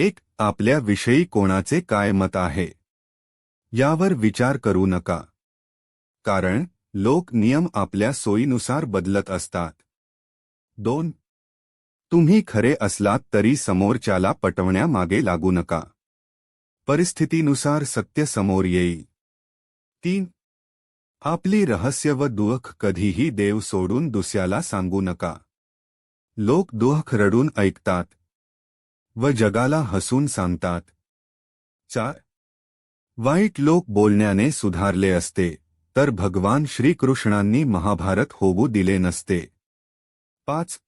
एक आपल्याविषयी कोणाचे काय मत आहे? यावर विचार करू नका. कारण लोक नियम आपल्या सोयीनुसार बदलत असतात. दोन तुम्ही खरे असलात तरी समोरच्याला पटवण्यामागे लागू नका. परिस्थितीनुसार सत्य समोर येईल. तीन आपली रहस्य व दुःख कधीही देव सोडून दुसऱ्याला सांगू नका. लोक दुःख रडून ऐकतात. व जगाला हसून सांगतात. चार. वाईट लोक बोलण्याने सुधारले असते तर भगवान श्रीकृष्णांनी महाभारत होऊ दिले नसते. पाच.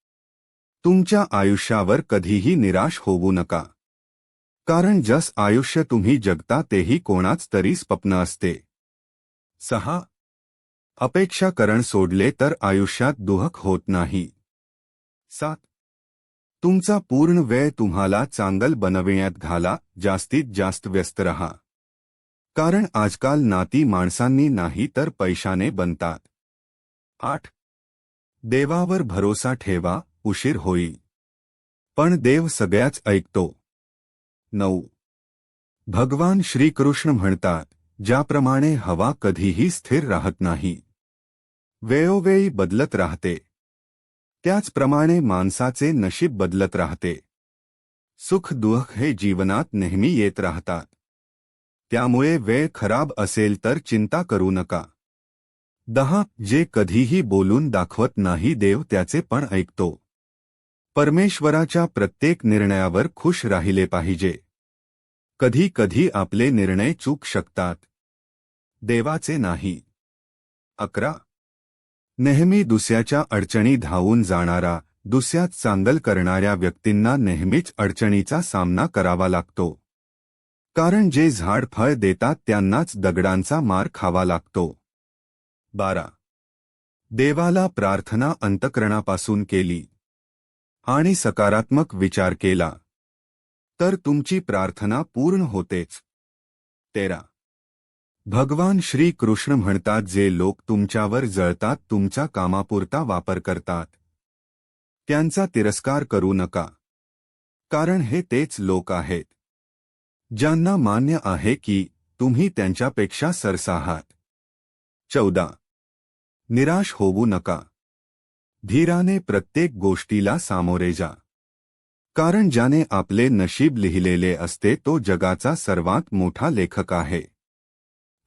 तुमच्या आयुष्यावर कधीही निराश होऊ नका. कारण जस आयुष्य तुम्ही जगता तेही कोणाच तरी स्वप्न असते. सहा. अपेक्षा करण सोडले तर आयुष्यात दुहक होत नाही. सात. तुमचा पूर्ण वेळ तुम्हाला चांगल बनविण्यात घाला जास्तीत जास्त व्यस्त रहा. कारण आजकाल नाती माणसांनी नाही तर पैशाने बनतात. आठ. देवावर भरोसा ठेवा उशीर होईल. पण देव सगळ्याच ऐकतो. नऊ. भगवान श्रीकृष्ण म्हणतात ज्याप्रमाणे हवा कधीही स्थिर राहत नाही. वेळोवेळी बदलत राहते. त्याचप्रमाणे माणसाचे नशीब बदलत राहते. सुख दुःख हे जीवनात नेहमी येत राहतात. त्यामुळे वेळ खराब असेल तर चिंता करू नका. दहा जे कधीही बोलून दाखवत नाही देव त्याचे पण ऐकतो. परमेश्वराच्या प्रत्येक निर्णयावर खुश राहिले पाहिजे. कधी कधी आपले निर्णय चूक शकतात. देवाचे नाही. अकरा नेहमी दुसऱ्याच्या अडचणी धावून जाणारा दुसऱ्यात चांगल करणाऱ्या व्यक्तींना नेहमीच अडचणीचा सामना करावा लागतो. कारण जे झाड फळ देतात त्यांनाच दगडांचा मार खावा लागतो. बारा. देवाला प्रार्थना अंतकरणापासून केली. आणि सकारात्मक विचार केला. तर तुमची प्रार्थना पूर्ण होतेच. तेरा. भगवान श्री कृष्ण म्हणतात जे लोक तुमच्यावर जळतात तुमच्या कामापुरता वापर करतात. त्यांचा तिरस्कार करू नका. कारण हे तेच लोक आहेत. ज्यांना मान्य आहे की तुम्ही त्यांच्यापेक्षा सरस आहात चौदा. निराश होऊ नका. धीराने प्रत्येक गोष्टीला सामोरे जा. कारण ज्याने आपले नशीब लिहिलेले असते तो जगाचा सर्वात मोठा लेखक आहे.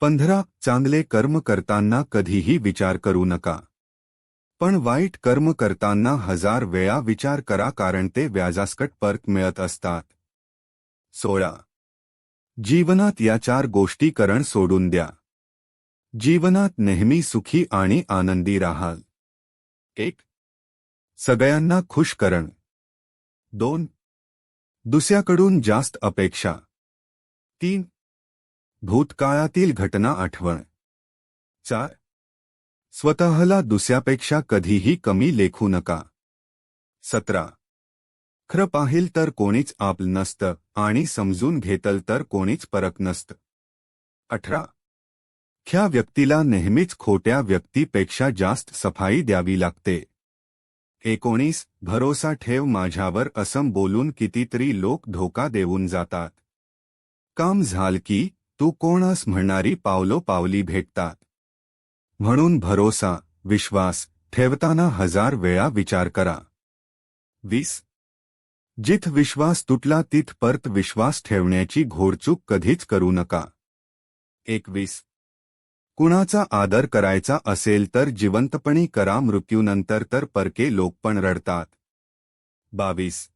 पंधरा चांगले कर्म करताना कधीही विचार करू नका. पण वाईट कर्म करताना हजार वेळा विचार करा कारण ते व्याजास्कट परत मिळत असतात. सोळा. जीवनात या चार गोष्टी करण सोडून द्या. जीवनात नेहमी सुखी आणि आनंदी राहाल. एक. सगळ्यांना खुश करण. दोन. दुसऱ्याकडून जास्त अपेक्षा. तीन. भूतकाळातील घटना आठवण. चार. स्वतःला दुसऱ्यापेक्षा कधीही कमी लेखू नका. सतरा. खरं पाहिल तर कोणीच आपल नसतं आणि समजून घेतल तर कोणीच परक नसतं. अठरा. ख्या व्यक्तीला नेहमीच खोट्या व्यक्तीपेक्षा जास्त सफाई द्यावी लागते. एकोणीस. भरोसा ठेव माझ्यावर असं बोलून कितीतरी लोक धोका देऊन जातात. काम झाल की तू कोणास म्हणणारी पावलो पावली भेटतात. म्हणून भरोसा विश्वास ठेवताना हजार वेळा विचार करा. वीस. जिथ विश्वास तुटला तिथ परत विश्वास ठेवण्याची घोरचूक कधीच करू नका. एकवीस. कुणाचा आदर करायचा असेल तर जिवंतपणी करा मृत्यूनंतर तर परके लोक पण रडतात. बावीस.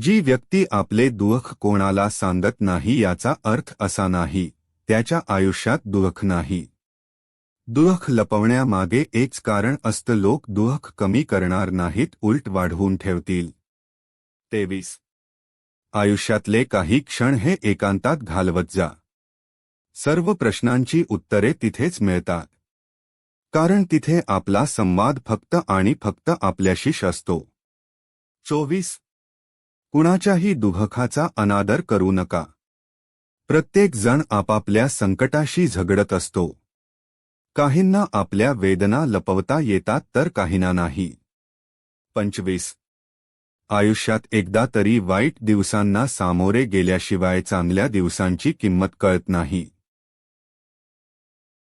जी व्यक्ती आपले दुःख कोणाला सांगत नाही याचा अर्थ असा नाही त्याच्या आयुष्यात दुःख नाही. दुःख लपवण्यामागे एकच कारण असतं लोक दुःख कमी करणार नाहीत उलट वाढवून ठेवतील. तेवीस. आयुष्यातले काही क्षण हे एकांतात घालवत जा. सर्व प्रश्नांची उत्तरे तिथेच मिळतात. कारण तिथे आपला संवाद फक्त आणि फक्त आपल्याशीच असतो. चोवीस. कुणाच्याही दुःखाचा अनादर करू नका. प्रत्येक जण आपापल्या संकटाशी झगडत असतो. काहींना आपल्या वेदना लपवता येतात तर काहींना नाही. पंचवीस. आयुष्यात एकदा तरी वाईट दिवसांना सामोरे गेल्याशिवाय चांगल्या दिवसांची किंमत कळत नाही.